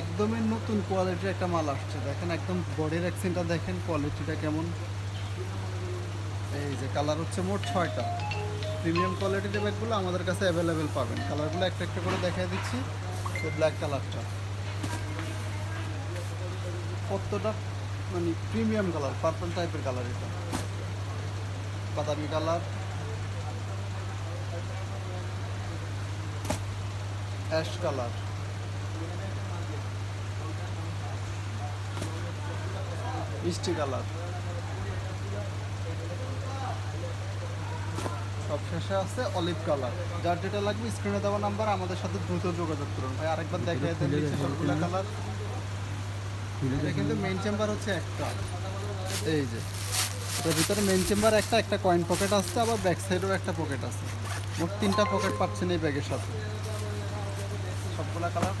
একদমই নতুন কোয়ালিটির একটা মাল আসছে। দেখেন একদম বডির অ্যাক্সেন্টটা দেখেন কোয়ালিটিটা কেমন। এই যে কালার হচ্ছে মোট ছয়টা। প্রিমিয়াম কোয়ালিটির ব্যাগগুলো আমাদের কাছে অ্যাভেলেবেল পাবেন। কালারগুলো একটা একটা করে দেখাই দিচ্ছি তো ব্ল্যাক কালারটা কতটা? মানে প্রিমিয়াম কালার পার্পল টাইপের কালার এটা। বাদামি কালার অ্যাশ কালার মিষ্টি কালার। সব শেষে আছে অলিভ কালার। যার যেটা লাগবে স্ক্রিনে দেওয়া নাম্বার আমাদের সাথে দ্রুত যোগাযোগ করুন। ভাই আরেকবার দেখে নিচে সবগুলো কালার। এটা কিন্তু মেইন চেম্বার হচ্ছে একটা। এই যে এটার ভিতরে মেইন চেম্বার একটা একটা কয়েন পকেট আছে আবার ব্যাক সাইডেও একটা পকেট আছে। মোট তিনটা পকেট পাচ্ছেন এই ব্যাগের সাথে। সবগুলা কালার